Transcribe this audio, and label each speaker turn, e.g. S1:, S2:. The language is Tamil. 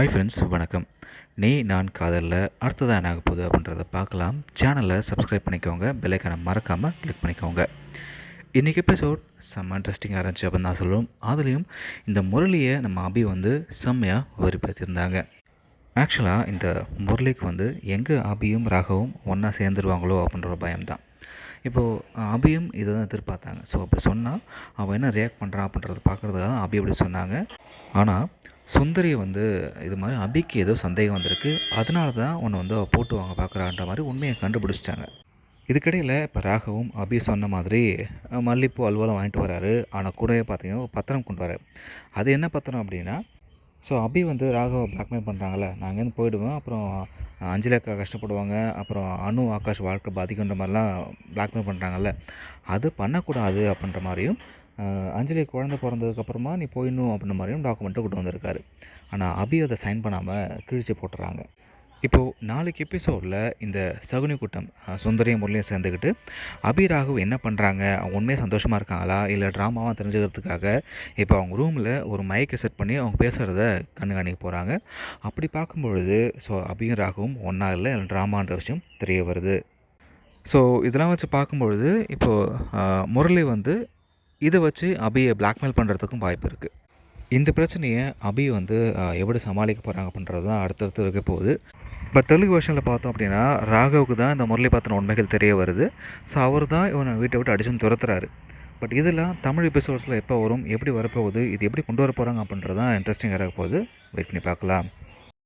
S1: ஹாய் ஃப்ரெண்ட்ஸ் வணக்கம். நீ நான் காதலில் அடுத்ததாக என்ன ஆக போகுது அப்படின்றத பார்க்கலாம். சேனலை சப்ஸ்கிரைப் பண்ணிக்கோங்க. பெல்லைக்கான மறக்காமல் கிளிக் பண்ணிக்கோங்க. இன்றைக்கி எபிசோட் செம்ம இன்ட்ரெஸ்டிங்காக இருந்துச்சு அப்படின்னு தான் சொல்லுவோம் அதுலேயும் இந்த முரளியை நம்ம அபி வந்து செம்மையாக வரிப்படுத்தியிருந்தாங்க ஆக்சுவலாக இந்த முரளிக்கு வந்து எங்கே அபியும் ராகவும் ஒன்றா சேர்ந்துருவாங்களோ அப்படின்ற ஒரு பயம்தான் இப்போது அபியும் இதை தான் எதிர்பார்த்தாங்க. ஸோ அப்படி சொன்னால் அவன் என்ன ரியாக்ட் பண்ணுறான் அப்படின்றத பார்க்குறதுக்காக தான் அபி அப்படி சொன்னாங்க. ஆனால் சுந்தரி வந்து இது மாதிரி அபிக்கு ஏதோ சந்தேகம் வந்திருக்கு. அதனால தான் உன்னை வந்து அவள் போட்டு வாங்க பார்க்குறான்ற மாதிரி உண்மையை கண்டுபிடிச்சிட்டாங்க. இதுக்கிடையில் இப்போ ராகவும் அபி சொன்ன மாதிரி மல்லிப்பூ அல்வாலாம் வாங்கிட்டு வராரு. ஆனால் கூடவே பார்த்தீங்கன்னா ஒரு பத்திரம் கொண்டு வராரு. அது என்ன பத்திரம் அப்படின்னா ஸோ அபி வந்து ராகவை பிளாக்மெயில் பண்ணுறாங்கல்ல நான் அங்கேருந்து போயிடுவேன். அப்புறம் அஞ்சலிக்கா கஷ்டப்படுவாங்க. அப்புறம் அனு ஆகாஷ் வாழ்க்கை பாதிக்குன்ற மாதிரிலாம் பிளாக்மெயில் பண்ணுறாங்கல்ல அது பண்ணக்கூடாது அப்படின்ற மாதிரியும் அஞ்சலி குழந்தை பிறந்ததுக்கப்புறமா நீ போயிடணும் அப்படின்ற மாதிரியும் டாக்குமெண்ட்டை கொண்டு வந்திருக்காரு. ஆனால் அபி அதை சைன் பண்ணாமல் கிழிச்சு போட்டுறாங்க. இப்போது நாளைக்கு எபிசோடில் இந்த சகுனி கூட்டம் சுந்தரியும் முரளியும் சேர்ந்துக்கிட்டு அபி ராகு என்ன பண்ணுறாங்க அவங்க உண்மையாக சந்தோஷமாக இருக்காங்களா? இல்லை ட்ராமாவாக தெரிஞ்சுக்கிறதுக்காக இப்போ அவங்க ரூமில் ஒரு மைக்கை செட் பண்ணி அவங்க பேசுகிறத கண்காணிக்க போகிறாங்க அப்படி பார்க்கும்பொழுது ஸோ அபியும் ராகுவும் ஒன்றா இல்லை ட்ராமான்ற விஷயம் தெரிய வருது. ஸோ இதெல்லாம் வச்சு பார்க்கும்பொழுது இப்போது முரளி வந்து இதை வச்சு அபியை பிளாக்மெயில் பண்ணுறதுக்கும் வாய்ப்பு இருக்குது இந்த பிரச்சனையை அபி வந்து எப்படி சமாளிக்க போகிறாங்க அப்படின்றது தான் அடுத்தடுத்து இருக்க போகுது. பட் தெலுங்கு வருஷனில் பார்த்தோம் அப்படின்னா ராகவுக்கு தான் இந்த முரளி பற்றின உண்மைகள் தெரிய வருது. ஸோ அவர் தான் இவனை வீட்டை விட்டு அடிச்சுன்னு துரத்துறாரு. பட் இதெல்லாம் தமிழ் எபிசோட்ஸில் எப்போ வரும் எப்படி வரப்போகுது இது எப்படி கொண்டு வர போகிறாங்க அப்படின்றது தான் இன்ட்ரெஸ்டிங்காக இருக்க போகுது. வெயிட் பண்ணி பார்க்கலாம்.